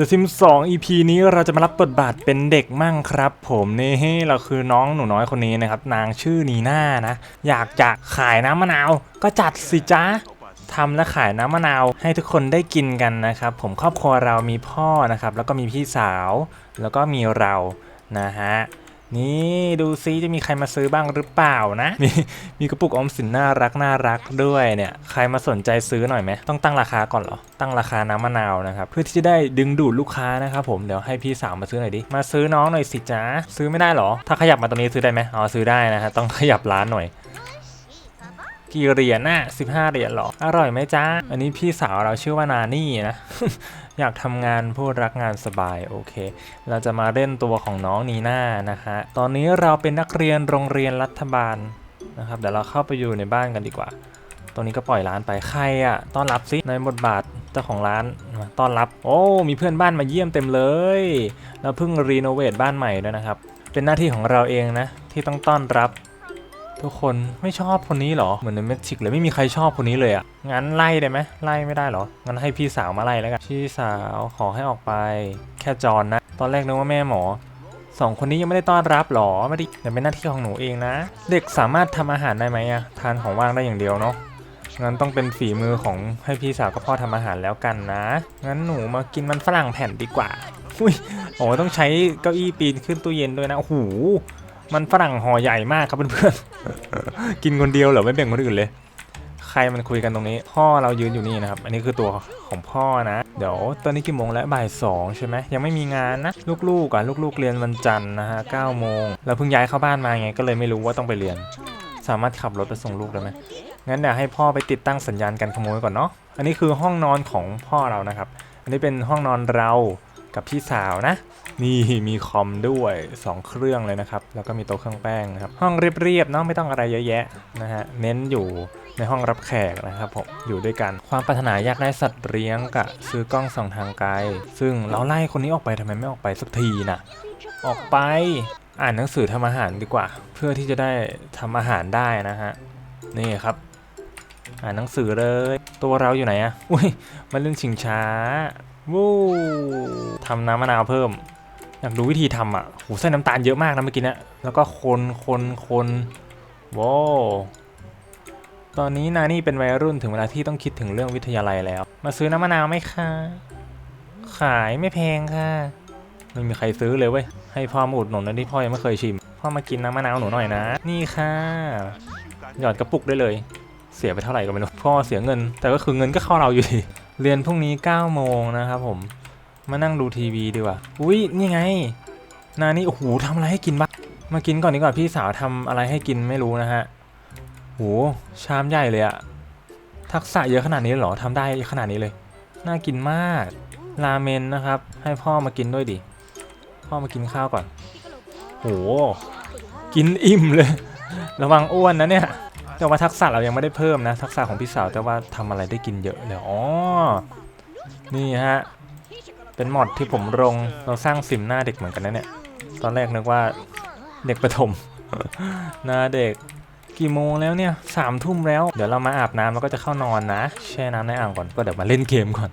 The Sims 2 EP นี้เราจะมารับบทบาทเป็นเด็กมั่งครับ ผมนี่เราคือน้องหนูน้อยคนนี้นะครับ นางชื่อนีน่านะ อยากจะขายน้ำมะนาว ก็จัดสิจ้าทำและขายน้ำมะนาวให้ทุกคนได้กินกันนะครับ ผมครอบครัวเรามีพ่อนะครับ แล้วก็มีพี่สาว แล้วก็มีเรานะฮะ นี่ดูซิจะมีใครมาซื้อบ้างหรือเปล่านะ มีมีกระปุกออมสินน่ารักน่ารักด้วยเนี่ย ใครมาสนใจซื้อหน่อยไหมต้องตั้งราคาก่อนเหรอ ตั้งราคาน้ำมะนาวนะครับ เพื่อที่จะได้ดึงดูดลูกค้านะครับผมเดี๋ยวให้พี่สาวมาซื้อหน่อยดิ มาซื้อน้องหน่อยสิจ้าซื้อไม่ได้เหรอ ถ้าขยับมาตรงนี้ซื้อได้ไหมอ๋อซื้อได้นะฮะต้องขยับร้านหน่อย กี่เหรียญน่ะสิบห้าเหรียญหรอ อร่อยไหมจ้า อันนี้พี่สาวเราชื่อว่านานี่นะ อยากทำงานพูดรักงานสบายโอเค เราจะมาเล่นตัวของน้องนีน่านะฮะ ตอนนี้เราเป็นนักเรียนโรงเรียนรัฐบาลนะครับ เดี๋ยวเราเข้าไปอยู่ในบ้านกันดีกว่า ตรงนี้ก็ปล่อยร้านไป ใครอะ่ะ ต้อนรับสิในบทบาทเจ้าของร้าน ต้อนรับ โอ้ มีเพื่อนบ้านมาเยี่ยมเต็มเลย เราเพิ่งรีโนเวทบ้านใหม่ด้วยนะครับ เป็นหน้าที่ของเราเองนะที่ต้องต้อนรับ ทุกคนไม่ชอบคนนี้เหรอ เหมือนในเม็กซิกเลยไม่มีใครชอบคนนี้เลยอะ่ะงั้นไล่ได้ไหมไล่ไม่ได้เหรอ งั้นให้พี่สาวมาไล่แล้วกันพี่สาวขอให้ออกไป แค่จอนนะ ตอนแรกนึกว่าแม่หมอสองคนนี้ยังไม่ได้ต้อนรับหรอไม่ได้แต่เป็นหน้าที่ของหนูเองนะ เด็กสามารถทำอาหารได้ไหมอะทานของว่างได้อย่างเดียวเนาะงั้นต้องเป็นฝีมือของให้พี่สาวกับพ่อทำอาหารแล้วกันนะงั้นหนูมากินมันฝรั่งแผ่นดีกว่าอุ้ยโอ้ต้องใช้เก้าอี้ปีนขึ้นตู้เย็นด้วยนะโอ้โห มันฝรั่งห่อใหญ่มากครับเพื่อนๆ กินคนเดียวเหรอไม่แบ่งคนอื่นเลย ใครมันคุยกันตรงนี้ พ่อเรายืนอยู่นี่นะครับ อันนี้คือตัวของพ่อนะ เดี๋ยวตอนนี้กี่โมงแล้วบ่ายสองใช่ไหมยังไม่มีงานนะ ลูกๆอะลูกๆเรียนวันจันทร์นะฮะเก้าโมงเราเพิ่งย้ายเข้าบ้านมาไงก็เลยไม่รู้ว่าต้องไปเรียน สามารถขับรถไปส่งลูกได้ไหมงั้นเดี๋ยวให้พ่อไปติดตั้งสัญญาณการขโมยก่อนเนาะ อันนี้คือห้องนอนของพ่อเรานะครับ อันนี้เป็นห้องนอนเรา กับพี่สาวนะ นี่มีคอมด้วย 2 เครื่องเลยนะครับ แล้วก็มีโต๊ะเครื่องแป้งนะครับ ห้องเรียบๆเนาะไม่ต้องอะไรเยอะแยะนะฮะเน้นอยู่ในห้องรับแขกนะครับผมอยู่ด้วยกัน ความปรารถนาอยากได้สัตว์เลี้ยงกับซื้อกล้องส่องทางไกล ซึ่งเราไล่คนนี้ออกไปทำไมไม่ออกไปสักทีนะออกไปอ่านหนังสือทำอาหารดีกว่า เพื่อที่จะได้ทำอาหารได้นะฮะนี่ครับ อ่านหนังสือเลย ตัวเราอยู่ไหนอะอุ้ยมาเล่นชิงช้า วู้ทำน้ำมะนาวเพิ่ม อยากดูวิธีทำอะโหใส่น้ำตาลเยอะมากนะเมื่อกี้เนะแล้วก็คนคนคนว้าวตอนนี้นานี่เป็นวัยรุ่นถึงเวลาที่ต้องคิดถึงเรื่องวิทยาลัยแล้ว มาซื้อน้ำมะนาวไหมคะ ขายไม่แพงค่ะ ไม่มีใครซื้อเลยเว้ย ให้พ่อมาอุดหนุนนะที่พ่อยังไม่เคยชิม พ่อมากินน้ำมะนาวหนูหน่อยนะ นี่ค่ะ หยอดกระปุกได้เลย เสียไปเท่าไหร่ก็ไม่รู้ พ่อเสียเงิน แต่ก็คือเงินก็เข้าเราอยู่ดี เรียนพรุ่งนี้9โมงนะครับผม มานั่งดูทีวีดีกว่า อุ้ยนี่ไง นานี่โอ้โหทำอะไรให้กินบ้าง มากินก่อนดีกว่าพี่สาวทำอะไรให้กินไม่รู้นะฮะโหชามใหญ่เลยอะทักษะเยอะขนาดนี้เหรอทำได้ขนาดนี้เลย น่ากินมาก ราเมนนะครับ ให้พ่อมากินด้วยดิ พ่อมากินข้าวก่อนโหกินอิ่มเลย ระวังอ้วนนะเนี่ย แต่ว่าทักษะเรายังไม่ได้เพิ่มนะ ทักษะของพี่สาวแต่ว่าทำอะไรได้กินเยอะเลยอ๋อ นี่ฮะ เป็นมอดที่ผมลงเราสร้างซิมหน้าเด็กเหมือนกันนะเนี่ย ตอนแรกนึกว่าเด็กประถมหน้าเด็กกี่โมงแล้วเนี่ยสามทุ่มแล้ว เดี๋ยวเรามาอาบน้ำแล้วก็จะเข้านอนนะ แช่น้ำในอ่างก่อน ก็เดี๋ยวมาเล่นเกมก่อน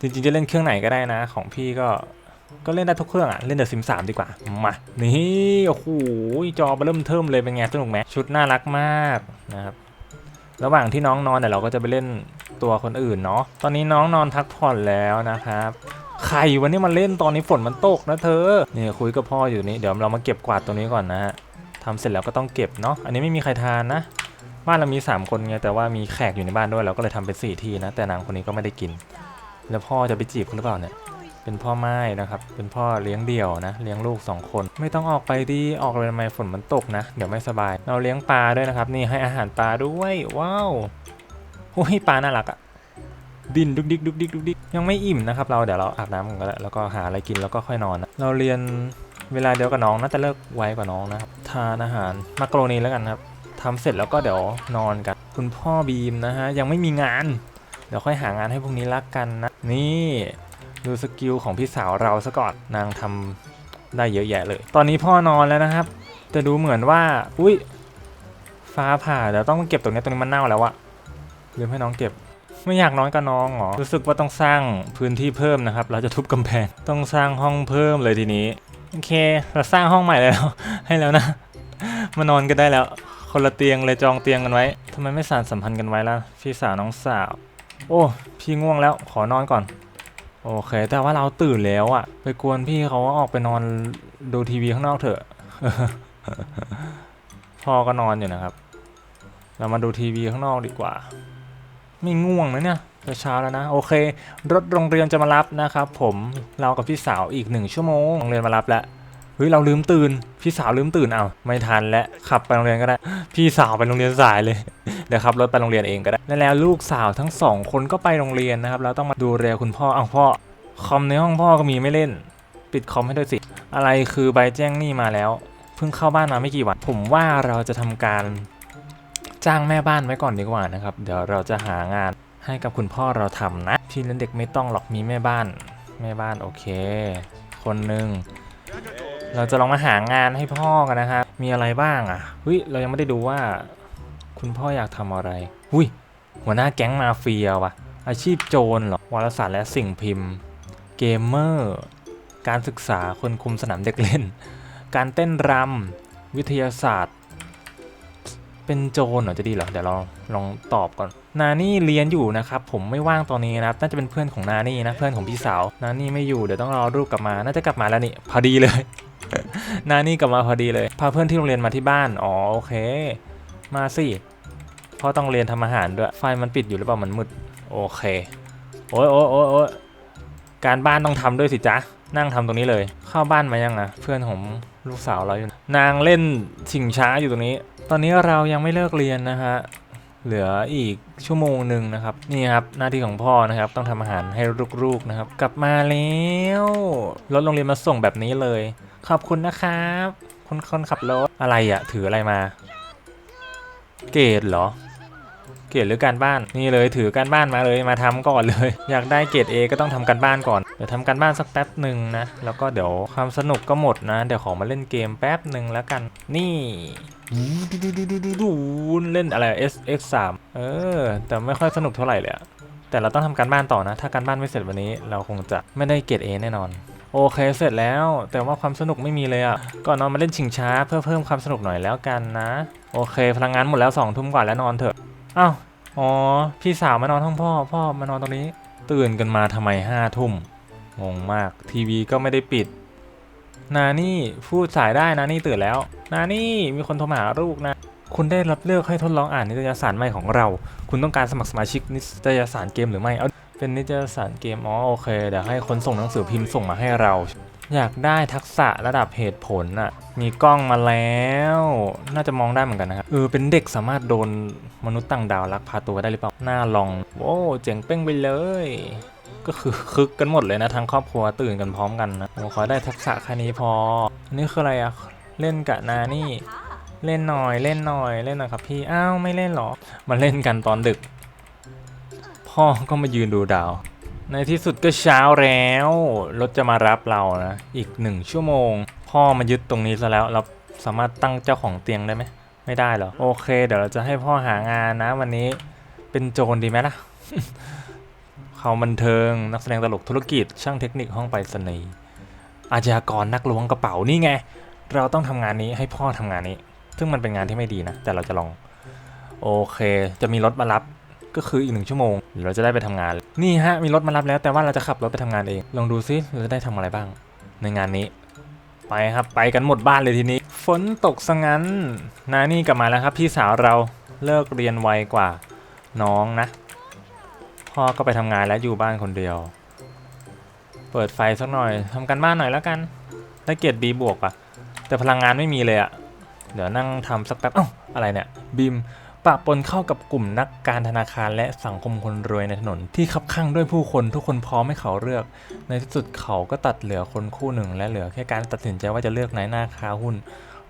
จริงๆจะเล่นเครื่องไหนก็ได้นะ ของพี่ก็ ก็เล่นได้ทุกเครื่องอะเล่นเดอะซิมสามดีกว่า มา นี่โอ้โหจอมาเริ่มเทิมเลยเป็นไงสนุกไหมชุดน่ารักมากนะครับระหว่างที่น้องนอนเดี๋ยเราก็จะไปเล่นตัวคนอื่นเนาะตอนนี้น้องนอนพักผ่อนแล้วนะครับใครวันนี้มาเล่นตอนนี้ฝนมันตกนะเธอนี่คุยกับพ่ออยู่นี่เดี๋ยวเรามาเก็บกวาดตรงนี้ก่อนนะฮะทำเสร็จแล้วก็ต้องเก็บเนาะอันนี้ไม่มีใครทานนะบ้านเรามี 3 คนไงแต่ว่ามีแขกอยู่ในบ้านด้วยเราก็เลยทำเป็น4ที่นะแต่นางคนนี้ก็ไม่ได้กิน แล้วพ่อจะไปจีบเขาหรือเปล่าเนี่ย เป็นพ่อไม้นะครับ เป็นพ่อเลี้ยงเดี่ยวนะ เลี้ยงลูก 2 คน ไม่ต้องออกไปดีออกเลยทำไมฝนมันตกนะ เดี๋ยวไม่สบาย เราเลี้ยงปลาด้วยนะครับ นี่ให้อาหารปลาด้วย ว้าวโอ้ยปลาน่ารักอะดินดุกดิกดุกดิกดุกดิกยังไม่อิ่มนะครับ เราเดี๋ยวเราอาบน้ำกันแล้วแล้วก็หาอะไรกินแล้วก็ค่อยนอนนะเราเรียนเวลาเดียวกับน้องน่าจะเลิกไวกว่าน้องนะครับทานอาหารมักกะโรนีแล้วกันครับทำเสร็จแล้วก็เดี๋ยวนอนกัน คุณพ่อบีมนะฮะยังไม่มีงาน เดี๋ยวค่อยหางานให้พวกนี้รักกันนะ นี่ ดูสกิลของพี่สาวเราซะก่อนนางทำได้เยอะแยะเลย ตอนนี้พ่อนอนแล้วนะครับ แต่ดูเหมือนว่า อุ้ยฟ้าผ่าเดี๋ยวต้องเก็บตรงนี้ตรงนี้มันเน่าแล้วอะลืมให้น้องเก็บ ไม่อยากนอยกับน้องเหรอ รู้สึกว่าต้องสร้างพื้นที่เพิ่มนะครับ เราจะทุบกำแพง ต้องสร้างห้องเพิ่มเลยทีนี้ โอเค เราสร้างห้องใหม่แล้ว ให้แล้วนะ มานอนกันได้แล้ว คนละเตียงเลยจองเตียงกันไว้ทำไมไม่สานสัมพันธ์กันไว้ล่ะ พี่สาวน้องสาว โอ้ พี่ง่วงแล้ว ขอนอนก่อน โอเค แต่ว่าเราตื่นแล้วอะไปกวนพี่เขาออกไปนอนดูทีวีข้างนอกเถอะ พ่อก็นอนอยู่นะครับ เรามาดูทีวีข้างนอกดีกว่า ไม่ง่วงนะเนี่ยจะเช้าแล้วนะ โอเค รถโรงเรียนจะมารับนะครับ ผม เรากับพี่สาวอีกหนึ่งชั่วโมง โรงเรียนมารับแล้ว เฮ้ยเราลืมตื่น พี่สาวลืมตื่นเอาไม่ทันแล้วขับไปโรงเรียนก็ได้ พี่สาวไปโรงเรียนสายเลยเดี๋ยวขับรถไปโรงเรียนเองก็ได้แล,แล้วลูกสาวทั้งสองคนก็ไปโรงเรียนนะครับเราต้องมาดูแลคุณพ่ออ้าวพ่อคอมในห้องพ่อก็มีไม่เล่น ปิดคอมให้ด้วยสิ อะไรคือใบแจ้งหนี้มาแล้ว เพิ่งเข้าบ้านมาไม่กี่วัน ผมว่าเราจะทำการจ้างแม่บ้านไว้ก่อนดีกว่านะครับ เดี๋ยวเราจะหางานให้กับคุณพ่อเราทำนะพี่เลี้ยงเด็กไม่ต้องหรอกมีแม่บ้าน แม่บ้านโอเค คนหนึ่ง เราจะลองมาหางานให้พ่อกันนะครับ มีอะไรบ้างอะเฮ้ยเรายังไม่ได้ดูว่า คุณพ่ออยากทำอะไรหุยหัวหน้าแก๊งมาเฟียวะอาชีพโจรเหรอวารสารและสิ่งพิมพ์ เกมเมอร์ การศึกษาคนคุมสนามเด็กเล่น การเต้นรำวิทยาศาสตร์ เป็นโจรเหรอจะดีเหรอเดี๋ยวเราลองตอบก่อน นานี่เรียนอยู่นะครับ ผมไม่ว่างตอนนี้นะครับน่าจะเป็นเพื่อนของนานี่นะเพื่อนของพี่สาว นานี่ไม่อยู่เดี๋ยวต้องรอรูปกลับมา น่าจะกลับมาแล้วนี่พอดีเลย นานี่กลับมาพอดีเลย พาเพื่อนที่โรงเรียนมาที่บ้าน อ๋อโอเค มาสิเพ่อต้องเรียนทำอาหารด้วย ไฟมันปิดอยู่หรือเปล่ามันมืด โอเค โอ้ยโอ้ยโอ้ยโอ้ยการบ้านต้องทำด้วยสิจ๊ะ นั่งทำตรงนี้เลย เข้าบ้านมายังอะเพื่อนของลูกสาวเราอยู่ นางเล่นชิงช้าอยู่ตรงนี้ ตอนนี้เรายังไม่เลิกเรียนนะฮะ เหลืออีกชั่วโมงหนึ่งนะครับ นี่ครับหน้าที่ของพ่อนะครับ ต้องทำอาหารให้ลูกๆนะครับ กลับมาแล้ว รถโรงเรียนมาส่งแบบนี้เลย ขอบคุณนะครับคนคนขับรถอะไรอะถืออะไรมา เกรดเหรอ เกรดหรือการบ้านนี่เลยถือการบ้านมาเลยมาทำก่อนเลย อยากได้เกรด A ก็ต้องทำการบ้านก่อนเดี๋ยวทำการบ้านสักแป๊บหนึ่งนะแล้วก็เดี๋ยวความสนุกก็หมดนะ เดี๋ยวขอมาเล่นเกมแป๊บหนึ่งแล้วกัน นี่ดูดูดูดูดูดูเล่นอะไร S X 3เออ แต่ไม่ค่อยสนุกเท่าไหร่เลยแต่เราต้องทำการบ้านต่อนะ ถ้าการบ้านไม่เสร็จวันนี้ เราคงจะไม่ได้เกรด A แน่นอน โอเคเสร็จแล้ว แต่ว่าความสนุกไม่มีเลยอะ่ะก่อนนอนมาเล่นชิงช้าเพื่อเพิ่มความสนุกหน่อยแล้วกันนะ โอเค พลังงานหมดแล้วสองทุ่มกว่าแล้วนอนเถอะอ้าวอ๋อพี่สาวมานอนห้องพ่อ พ่อมานอนตรงนี้ ตื่นกันมาทำไมห้าทุ่มงงมาก ทีวีก็ไม่ได้ปิด นานี่พูดสายได้นานี่ตื่นแล้ว นานี่มีคนโทรมาหาลูกนะ คุณได้รับเลือกให้ทดลองอ่านนิตยสารใหม่ของเรา คุณต้องการสมัครสมาชิกนิตยสารเกมหรือไม่เอา เป็นนิตยสารเกม อ๋อ โอเค เดี๋ยวให้คนส่งหนังสือพิมพ์ส่งมาให้เรา อยากได้ทักษะระดับเหตุผลน่ะมีกล้องมาแล้ว น่าจะมองได้เหมือนกันนะครับ เออ เป็นเด็กสามารถโดนมนุษย์ต่างดาวลักพาตัวได้หรือเปล่า หน่าลองโว้เจ๋งเป้งไปเลย ก็คือคึกกันหมดเลยนะทั้งครอบครัวตื่นกันพร้อมกันนะผมขอได้ทักษะแค่นี้พอ อันนี้คืออะไรอะเล่นกับนานี่ เล่นหน่อย เล่นหน่อย เล่นหน่อยครับพี่ อ้าว ไม่เล่นหรอ มาเล่นกันตอนดึก พ่อก็มายืนดูดาว ในที่สุดก็เช้าแล้ว รถจะมารับเรานะ อีกหนึ่งชั่วโมง พ่อมายึดตรงนี้ซะแล้ว เราสามารถตั้งเจ้าของเตียงได้ไหม ไม่ได้เหรอ โอเค เดี๋ยวเราจะให้พ่อหางานนะ วันนี้เป็นโจรดีไหมล่ะ เขาบันเทิง นักแสดงตลกธุรกิจ ช่างเทคนิคห้องไปรษณีย์อาชญากรนักล้วงกระเป๋านี่ไง เราต้องทำงานนี้ให้พ่อทำงานนี้ ซึ่งมันเป็นงานที่ไม่ดีนะ แต่เราจะลอง โอเค จะมีรถมารับ ก็คืออีกหนึ่งชั่วโมงเดี๋ยวเราจะได้ไปทำงาน นี่ฮะมีรถมารับแล้วแต่ว่าเราจะขับรถไปทำงานเอง ลองดูซิเราจะได้ทำอะไรบ้าง ในงานนี้ ไปครับไปกันหมดบ้านเลยทีนี้ ฝนตกซะงั้นนานี่กลับมาแล้วครับ พี่สาวเราเลิกเรียนไวกว่าน้องนะพ่อก็ไปทำงานแล้วอยู่บ้านคนเดียว เปิดไฟสักหน่อยทำกันบ้านหน่อยแล้วกันได้เกียรติบีบวกปะแต่พลังงานไม่มีเลยอะเดี๋ยวนั่งทำสักแป๊บเอ้าอะไรเนี่ยบีม ปะปนเข้ากับกลุ่มนักการธนาคารและสังคมคนรวยในถนน ที่คับข้างด้วยผู้คนทุกคนพร้อมให้เขาเลือก ในที่สุดเขาก็ตัดเหลือคนคู่หนึ่ง และเหลือแค่การตัดสินใจว่าจะเลือกนายหน้าค้าหุ้น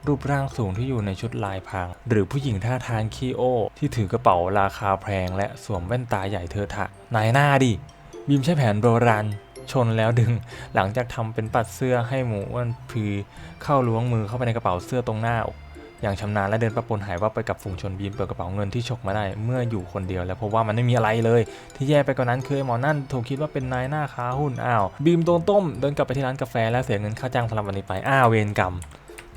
รูปร่างสูงที่อยู่ในชุดลายพราง หรือผู้หญิงท่าทางขี้โอ้ที่ถือกระเป๋าราคาแพง และสวมแว่นตาใหญ่เธอะทะนายหน้าดิบีมใช้แผนโบราณชนแล้วดึง หลังจากทำเป็นปัดเสื้อให้หมูอ้วนพือเข้าล้วงมือเข้าไปในกระเป๋าเสื้อตรงหน้าอก อย่างชำนาญและเดินประปนหายว่าบไปกับฝูงชนบีมเปิดกระเป๋าเงินที่ฉกมาได้เมื่ออยู่คนเดียวแล้วพราะว่ามันไม่มีอะไรเลย ที่แย่ไปกว่านั้นคือไอ้หมอนั่นถูกคิดว่าเป็นนายหน้าค้าหุ้นอ้าวบีมโดนต้มเดินกลับไปที่ร้านกาแฟและเสียเงินค่าจ้างสำหรับวันนี้ไปอ้าวเวรกรรม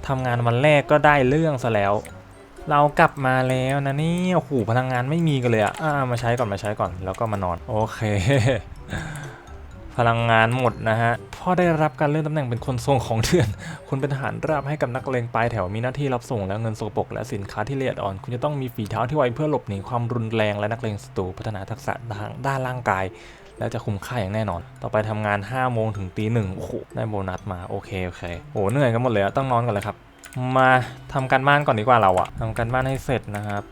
ทำงานวันแรกก็ได้เรื่องซะแล้ว เรากลับมาแล้วนะนี่โอ้โหพลังงานไม่มีกันเลยอะอ่ามาใช้ก่อนมาใช้ก่อนแล้วก็มานอน โอเค พลังงานหมดนะฮะพ่อได้รับการเลื่อนตำแหน่งเป็นคนส่งของเดือน คุณเป็นทหารราบให้กับนักเลงปลายแถวมีหน้าที่รับส่งและเงินสกปรกและสินค้าที่ละเอียดอ่อน คุณจะต้องมีฝีเท้าที่ไวเพื่อหลบหนีความรุนแรงและนักเลงศัตรูพัฒนาทักษะทางด้านร่างกาย และจะคุ้มค่าอย่างแน่นอน ต่อไปทำงาน 5 โมงถึงตีหนึ่งโอ้โหได้โบนัสมาโอเคโอเคโอ้เหนื่อยกันหมดเลยต้องนอนก่อนเลยครับ มาทำการบ้านก่อนดีกว่าเราอะทำการบ้านให้เสร็จนะครับ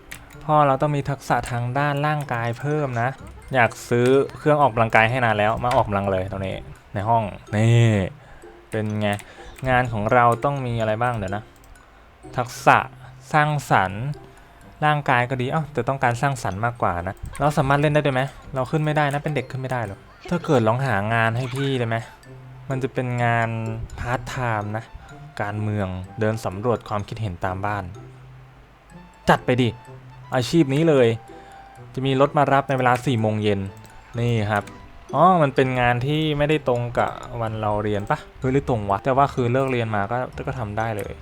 พ่อเราต้องมีทักษะทางด้านร่างกายเพิ่มนะ อยากซื้อเครื่องออกกำลังกายให้นานแล้ว มาออกกำลังเลยตรงนี้ในห้องนี่เป็นไงงานของเราต้องมีอะไรบ้างเดี๋ยวนะ ทักษะสร้างสรรค์ร่างกายก็ดีเอ้าแต่ต้องการสร้างสรรค์มากกว่านะเราสามารถเล่นได้ด้วยไหมเราขึ้นไม่ได้นะเป็นเด็กขึ้นไม่ได้หรอกถ้าเกิดลองหางานให้พี่ได้ไหมมันจะเป็นงานพาร์ทไทม์นะการเมืองเดินสำรวจความคิดเห็นตามบ้าน จัดไปดิอาชีพนี้เลย จะมีรถมารับในเวลา4โมงเย็นนี่ครับอ๋อมันเป็นงานที่ไม่ได้ตรงกับวันเราเรียนปะหรือหรือตรงวะแต่ว่าคือเลิกเรียนมาก็ก็ทำได้เลย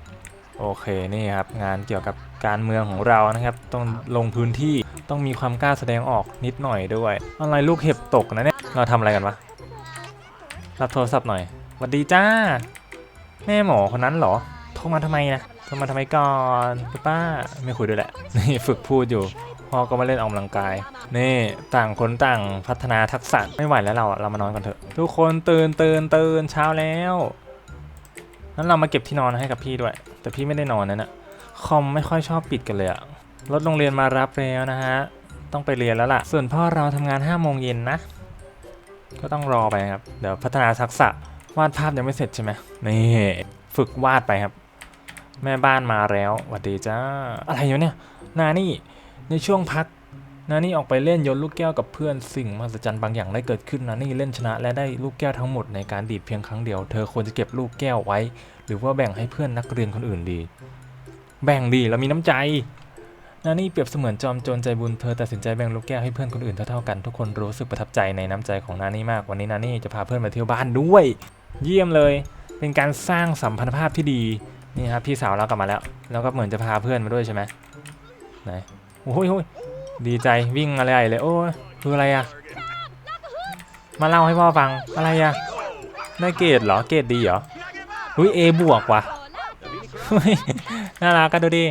โอเคนี่ครับงานเกี่ยวกับการเมืองของเรานะครับ ต้องลงพื้นที่ต้องมีความกล้าแสดงออกนิดหน่อยด้วย อะไรลูกเห็บตกนะเนี่ยเราทำอะไรกันวะรับโทรศัพท์หน่อยสวัสดีจ้า แม่หมอคนนั้นเหรอโทรมาทำไมนะโทรมาทำไมก่อนคุณป้าไม่คุยด้วยแหละนี่ฝึกพูดอยู่ พ่อก็มาเล่นออกกำลังกาย นี่ต่างคนต่างพัฒนาทักษะไม่ไหวแล้วเราอะเรามานอนกันเถอะ ทุกคนตื่นตื่นตื่นเช้าแล้วนั้นเรามาเก็บที่นอนให้กับพี่ด้วย แต่พี่ไม่ได้นอนนะนะคอมไม่ค่อยชอบปิดกันเลยอะรถโรงเรียนมารับแล้วนะฮะต้องไปเรียนแล้วล่ะ ส่วนพ่อเราทำงาน5้าโมงเย็นนะ ก็ต้องรอไปครับ เดี๋ยวพัฒนาทักษะวาดภาพยังไม่เสร็จใช่ไหมนี่ฝึกวาดไปครับ แม่บ้านมาแล้วหวัดดีจ้า อะไรอยู่เนี่ย นานี่ ในช่วงพักนานี่ออกไปเล่นโยนลูกแก้วกับเพื่อนสิ่งมหัศจรรย์บางอย่างได้เกิดขึ้นนานี่เล่นชนะและได้ลูกแก้วทั้งหมดในการดีดเพียงครั้งเดียว เธอควรจะเก็บลูกแก้วไว้ หรือว่าแบ่งให้เพื่อนนักเรียนคนอื่นดี แบ่งดีเรามีน้ำใจนานี่เปรียบเสมือนจอมโจรใจบุญเธอตัดสินใจแบ่งลูกแก้วให้เพื่อนคนอื่นเท่าๆกันทุกคนรู้สึกประทับใจในน้ำใจของนานี่มากวันนี้นานี่จะพาเพื่อนมาเที่ยวบ้านด้วย เยี่ยมเลย เป็นการสร้างสัมพันธภาพที่ดีนี่ครับพี่สาวเรากลับมาแล้ว แล้วก็เหมือนจะพาเพื่อนมาด้วยใช่ไหมไหน โอ้ยโอ้ยดีใจวิ่งอะไรเลยโอ้ยคืออะไรอะมาเล่าให้พ่อฟังอะไรอะได้เกรดเหรอเกรดดีเหรออุ้ยเอบวกว่ะน่ารักกันดูดิ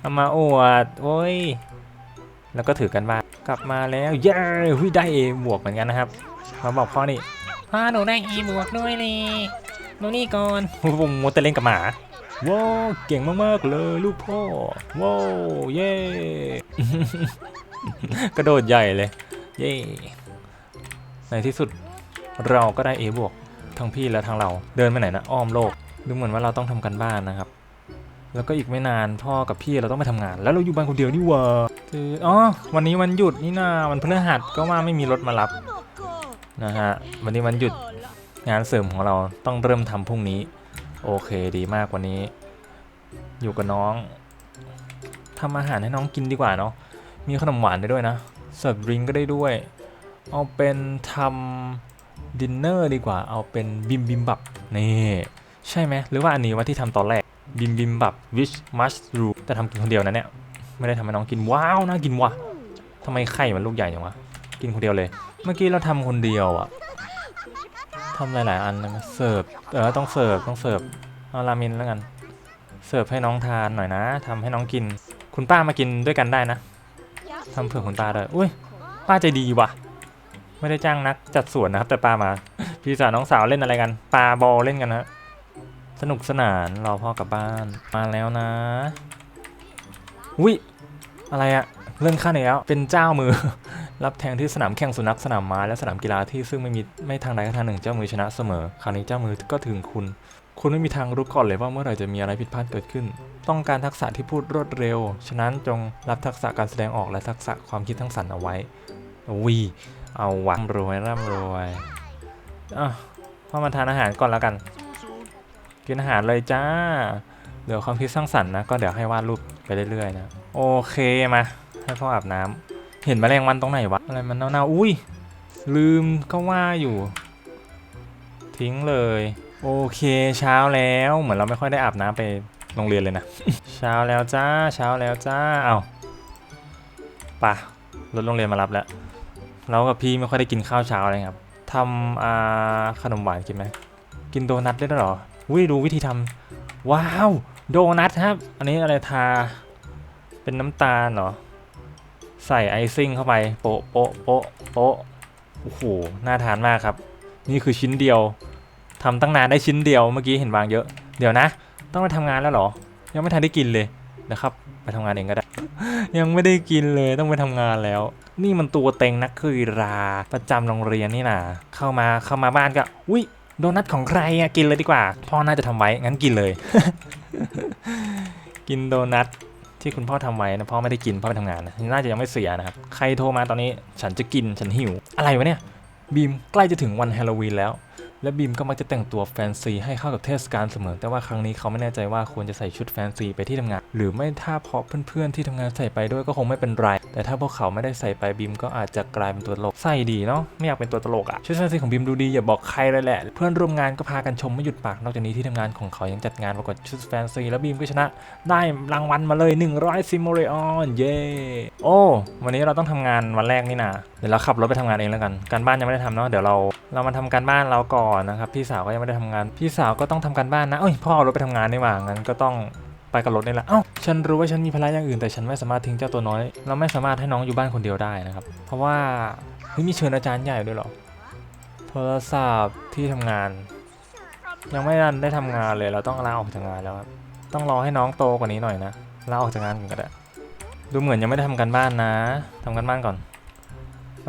เอามาอวดโอ้ยแล้วก็ถือกันมากลับมาแล้วเย้หุยได้เอบวกเหมือนกันนะครับมาบอกพ่อนี่พ่อหนูได้เอบวกด้วยเลยหนูนี่ก่อนผมมัวแต่เล่นกับหมา ว้าวเก่งมากๆเลยลูกพ่อว้าวเย่กระโดดใหญ่เลย เย่ในที่สุดเราก็ได้ A บวกทั้งพี่และทั้งเราเดินไปไหนนะอ้อมโลก ดูเหมือนว่าเราต้องทำกันบ้านนะครับ แล้วก็อีกไม่นานพ่อกับพี่เราต้องไปทำงาน แล้วเราอยู่บ้านคนเดียวนี่ว่าคืออ๋อวันนี้วันหยุดนี่นาวันพฤหัสก็ว่าไม่มีรถมารับนะฮะวันนี้วันหยุดงานเสริมของเราต้องเริ่มทำพรุ่งนี้ โอเคดีมากวันนี้ อยู่กับน้องทำอาหารให้น้องกินดีกว่าเนาะมีขนมหวานได้ด้วยนะเสิร์ฟดริงก็ได้ด้วย เอาเป็นทำดินเนอร์ดีกว่า เอาเป็นบิมบิมบับนี่ใช่ไหมหรือว่าอันนี้ว่าที่ทำตอนแรกบิมบิมบับวิชมัชรูแต่ทำกินคนเดียวนะเนี่ยไม่ได้ทำให้น้องกินว้าวน่ากินว่ะทำไมไข่มันลูกใหญ่จังวะกินคนเดียวเลย เมื่อกี้เราทำคนเดียวอะำหลายๆอันเลยเสิร์ฟเออต้องเสิร์ฟต้องเสิร์ฟเอารามินแล้วกัน เสิร์ฟให้น้องทานหน่อยนะทำให้น้องกิน คุณป้ามากินด้วยกันได้นะทำเผื่อคุณป้าด้วยอุ้ยป้าใจดีว่ะ ไม่ได้จ้างนักจัดสวนนะครับ แต่ป้ามา พี่สาวน้องสาวเล่นอะไรกันปาบอลเล่นกันนะสนุกสนานรอพ่อกลับบ้านมาแล้วนะอุ้ยอะไรอะ เรื่องขั้นอีกแล้วเป็นเจ้ามือ รับแทงที่สนามแข่งสุนัขสนามม้าและสนามกีฬาที่ซึ่งไม่มีไม่ทางใดก็ทางหนึ่งเจ้ามือชนะเสมอ คราวนี้เจ้ามือก็ถึงคุณ คุณไม่มีทางรู้ก่อนเลยว่าเมื่อไหร่จะมีอะไรผิดพลาดเกิดขึ้น ต้องการทักษะที่พูดรวดเร็ว ฉะนั้นจงรับทักษะการแสดงออกและทักษะความคิดทั้งสรรค์เอาไว้วีเอาวะร่ำรวยร่ำรวยอะพ่อมาทานอาหารก่อนแล้วกัน กินอาหารเลยจ้า เดี๋ยวความคิดสร้างสรรค์นะก็เดี๋ยวให้วาดรูปไปเรื่อยๆนะ โอเคมา ให้พ่ออาบน้ำเห็นแมลงวันตรงไหนวะ อะไรมันเน่าๆ อุ้ย ลืมก็ว่าอยู่ ทิ้งเลย โอเคเช้าแล้ว เหมือนเราไม่ค่อยได้อาบน้ำไปโรงเรียนเลยนะ เช้าแล้วจ้า เช้าแล้วจ้า เอาปะรถโรงเรียนมารับแล้ว เรากับพี่ไม่ค่อยได้กินข้าวเช้าเลยครับทำอาขนมหวานกินไหม กินโดนัทได้ด้วยหรอวิดูวิธีทำว้าว โดนัทครับ อันนี้อะไรทา เป็นน้ำตาลเหรอ ใส่ไอซิ่งเข้าไปโปะโปะโปะโปะโอ้โหน่าทานมากครับ นี่คือชิ้นเดียวทำตั้งนานได้ชิ้นเดียวเมื่อกี้เห็นวางเยอะ เดี๋ยวนะ ต้องไปทำงานแล้วเหรอ ยังไม่ทันได้กินเลยนะครับไปทำงานเองก็ได้ ยังไม่ได้กินเลยต้องไปทำงานแล้ว นี่มันตัวเต็งนักกีฬาประจำโรงเรียนนี่นะเข้ามาเข้ามาบ้านก็อุ้ยโดนัทของใครอะกินเลยดีกว่า พ่อน่าจะทำไว้งั้นกินเลย กินโดนัท ที่คุณพ่อทำไว้นะพ่อไม่ได้กินพ่อไปทำงานนะน่าจะยังไม่เสียนะครับ ใครโทรมาตอนนี้ฉันจะกินฉันหิว อะไรวะเนี่ยบีมใกล้จะถึงวันฮาโลวีนแล้ว และบีมก็มักจะแต่งตัวแฟนซีให้เข้ากับเทศกาลเสมอ แต่ว่าครั้งนี้เขาไม่แน่ใจว่าควรจะใส่ชุดแฟนซีไปที่ทำงาน หรือไม่ถ้าเพราะเพื่อนๆที่ทำงานใส่ไปด้วยก็คงไม่เป็นไร แต่ถ้าพวกเขาไม่ได้ใส่ไปบีมก็อาจจะกลายเป็นตัวตลกใส่ดีเนาะไม่อยากเป็นตัวตลกอะชุดแฟนซีของบีมดูดีอย่าบอกใครเลยแหละ เพื่อนร่วมงานก็พากันชมไม่หยุดปากนอกจากนี้ที่ทำงานของเขายังจัดงานประกวดชุดแฟนซีแล้วบีมก็ชนะ ได้รางวัลมาเลย 100ซิมโมเรออนเย้โอ้วันนี้เราต้องทำงานวันแรกนี่นะเดี๋ยวเราขับรถไปทำงานเองแล้วกันการบ้านยังไม่ได้ทำเนาะเดี๋ยวเราเรามาทำการบ้านเราก่อนนะครับพี่สาวก็ยังไม่ได้ทำงาน พี่สาวก็ต้องทำการบ้านนะเอ้ยพ่อเอารถไปทำงานนี่หว่างั้นก็ต้อง ไปกับรถนี่แหละ เอ้า ฉันรู้ว่าฉันมีภาระอย่างอื่นแต่ฉันไม่สามารถทิ้งเจ้าตัวน้อย เราไม่สามารถให้น้องอยู่บ้านคนเดียวได้นะครับ เพราะว่าเฮ้ยมีเชิญอาจารย์ใหญ่ด้วยหรอ โทรศัพท์ที่ทำงาน ยังไม่ได้ทำงานเลย เราต้องลาออกจากงานแล้วครับต้องรอให้น้องโตกว่านี้หน่อยนะลาออกจากงานก่อนก็ได้ ดูเหมือนยังไม่ได้ทำการบ้านนะทำการบ้านก่อน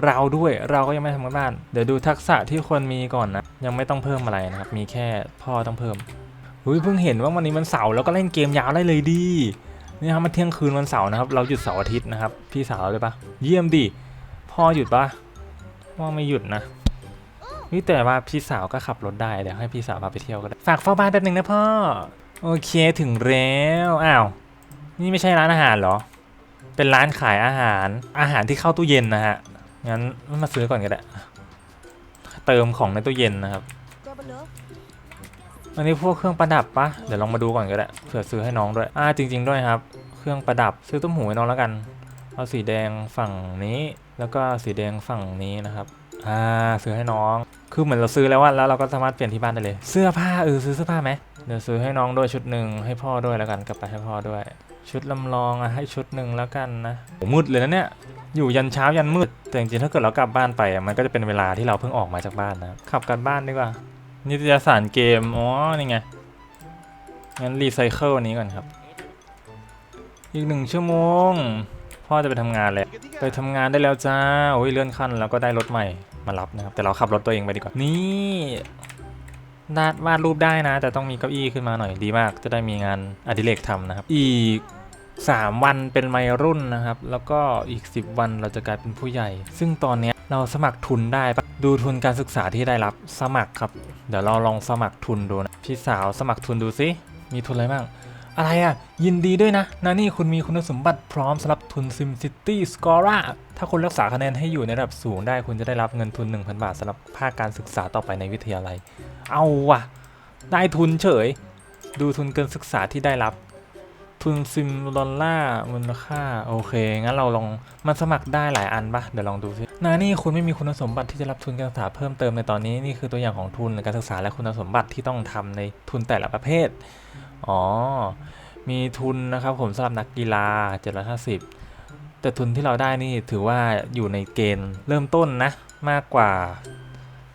เราด้วยเราก็ยังไม่ทำการบ้าน เดี๋ยวดูทักษะที่ควรมีก่อนนะ ยังไม่ต้องเพิ่มอะไรนะครับ มีแค่พ่อต้องเพิ่ม อุ้ยเพิ่งเห็นว่าวันนี้มันเสาร์แล้วก็เล่นเกมยาวได้เลยดีนี่ครับมันเที่ยงคืนวันเสาร์นะครับ เราหยุดเสาร์อาทิตย์นะครับพี่สาวเลยปะเยี่ยมดิพ่อหยุดปะพ่อไม่หยุดนะนี่แต่ว่าพี่สาวก็ขับรถได้เดี๋ยวให้พี่สาวพาไปเที่ยวก็ได้ฝากเฝ้าบ้านแป๊บหนึงนะพ่อโอเคถึงแล้วอ้าวนี่ไม่ใช่ร้านอาหารเหรอ เป็นร้านขายอาหารอาหารที่เข้าตู้เย็นนะฮะงั้นมาซื้อก่อนก็ได้เติมของในตู้เย็นนะครับ อันนี้พวกเครื่องประดับปะเดี๋ยวลองมาดูก่อนก็ได้เผื่อซื้อให้น้องด้วยอ่าจริง ๆ ด้วยครับ เครื่องประดับซื้อตุ้มหูให้น้องแล้วกัน เอาสีแดงฝั่งนี้ แล้วก็สีแดงฝั่งนี้นะครับอ่าซื้อให้น้อง คือเหมือนเราซื้อแล้วว่าแล้วเราก็สามารถเปลี่ยนที่บ้านได้เลย เสื้อผ้าเออซื้อเสื้อผ้าไหมเดี๋ยวซื้อให้น้องด้วยชุดหนึ่งให้พ่อด้วยแล้วกันกลับไปให้พ่อด้วย ชุดลำลองอะให้ชุดหนึ่งแล้วกันนะโหมืดเลยนะเนี่ยอยู่ยันเช้ายันมืดแต่จริงๆถ้าเกิดเรากลับบ้านไปมันก็จะเป็นเวลาที่เราเพิ่งออกมาจากบ้านนะขับกลับบ้านดีกว่า นิตยสารเกม อ๋อ นี่ไง งั้นรีไซเคิลอันนี้ก่อนครับ อีกหนึ่งชั่วโมง พ่อจะไปทำงานแล้ว ไปทำงานได้แล้วจ้า โอ้ยเลื่อนขั้นแล้วก็ได้รถใหม่มารับนะครับ แต่เราขับรถตัวเองไปดีกว่า นี่วาดวาดรูปได้นะ แต่ต้องมีเก้าอี้ขึ้นมาหน่อยดีมาก จะได้มีงานอดิเรกทำนะครับ อีก 3 วันเป็นวัยรุ่นนะครับ แล้วก็อีก 10 วันเราจะกลายเป็นผู้ใหญ่ ซึ่งตอนนี้เราสมัครทุนได้ปะดูทุนการศึกษาที่ได้รับสมัครครับเดี๋ยวเราลองสมัครทุนดูนะ พี่สาวสมัครทุนดูสิ มีทุนอะไรบ้าง อะไรอะ ยินดีด้วยนะนานี่คุณมีคุณสมบัติพร้อมสำหรับทุน SimCity Scora ถ้าคุณรักษาคะแนนให้อยู่ในระดับสูงได้คุณจะได้รับเงินทุน 1,000 บาทสำหรับภาคการศึกษาต่อไปในวิทยาลัย เอาว่ะ ได้ทุนเฉย ดูทุนเกินศึกษาที่ได้รับ ทุนซิมดอลลาร์มูลค่า โอเค งั้นเราลองมันสมัครได้หลายอันปะเดี๋ยวลองดูสินานี่คุณไม่มีคุณสมบัติที่จะรับทุนการศึกษาเพิ่มเติมในตอนนี้ นี่คือตัวอย่างของทุนการศึกษาและคุณสมบัติที่ต้องทำในทุนแต่ละประเภท อ๋อ มีทุนนะครับผมสำหรับนักกีฬา750แต่ทุนที่เราได้นี่ถือว่าอยู่ในเกณฑ์เริ่มต้นนะ มากกว่า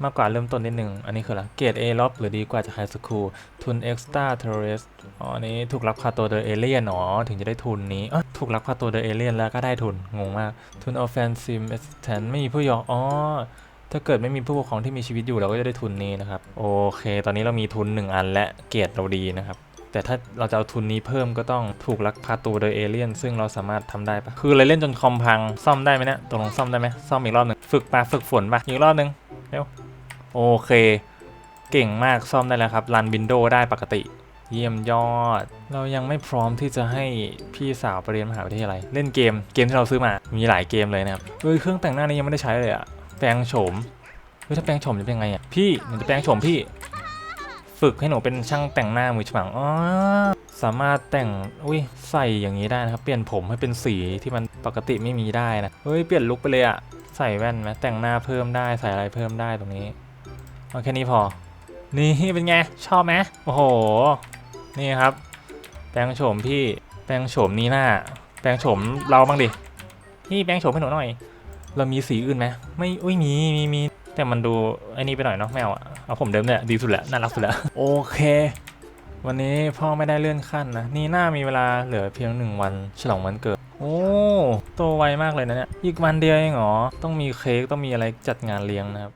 มากกว่าเริ่มต้นนิดหนึ่ง อันนี้คืออะไรเกรด A ลบหรือดีกว่าจากไฮสคูลทุน Extra Terrorist อ๋ออันนี้ถูกลักพาตัวโดยเอเลี่ยนอ๋อถึงจะได้ทุนนี้เอ้ถูกลักพาตัวโดยเอเลี่ยนแล้วก็ได้ทุน งงมาก ทุน Offensive Assistant ไม่มีผู้ยอมอ๋อถ้าเกิดไม่มีผู้ปกครองที่มีชีวิตอยู่เราก็จะได้ทุนนี้นะครับ โอเค ตอนนี้เรามีทุน 1 อันและเกรดเราดีนะครับแต่ถ้าเราจะเอาทุนนี้เพิ่มก็ต้องถูกลักพาตัวโดยเอเลี่ยน ซึ่งเราสามารถทำได้ปะคืออะไรเล่นจนคอมพังซ่อมได้ไหมเนี่ยตกลงซ่อมได้ไหมซ่อมอีกรอบหนึ่งฝึกปะฝึกฝนปะอีกรอบหนึ่งเร็ว โอเค เก่งมากซ่อมได้แล้วครับรันวินโดว์ได้ปกติ เยี่ยมยอด เรายังไม่พร้อมที่จะให้พี่สาวไปเรียนมหาวิทยาลัยเล่นเกมเกมที่เราซื้อมามีหลายเกมเลยนะครับเฮ้ยเครื่องแต่งหน้านี้ยังไม่ได้ใช้เลยอะแปลงโฉมเฮ้ยถ้าแปลงโฉมจะเป็นไงอะพี่หนูจะแปลงโฉมพี่ฝึกให้หนูเป็นช่างแต่งหน้ามือฉมังอ๋อสามารถแต่ง อุ้ย ใส่อย่างนี้ได้นะครับ เปลี่ยนผมให้เป็นสีที่มันปกติไม่มีได้นะ เฮ้ย เปลี่ยนลุคไปเลยอะใส่แว่นไหมแต่งหน้าเพิ่มได้ ใส่อะไรเพิ่มได้ตรงนี้ เอาแค่นี้พอ นี่เป็นไง ชอบไหมโอ้โห นี่ครับ แปลงโฉมพี่ แปลงโฉมนี้หน้า แปลงโฉมเราบ้างดิพี่แปลงโฉมให้หนูหน่อย เรามีสีอื่นไหมไม่อุ้ยมี มีมี แต่มันดูไอ้นี่ไปหน่อยเนาะแมวอะเอาผมเดิมเนี่ยดีสุดแล้วน่ารักสุดแล้ว โอเค วันนี้พ่อไม่ได้เลื่อนขั้นนะ นี่หน้ามีเวลาเหลือเพียงหนึ่งวันฉลองวันเกิด โอ้โตไวมากเลยนะเนี่ย อีกวันเดียวเองเหรอ ต้องมีเค้กต้องมีอะไรจัดงานเลี้ยงนะครับ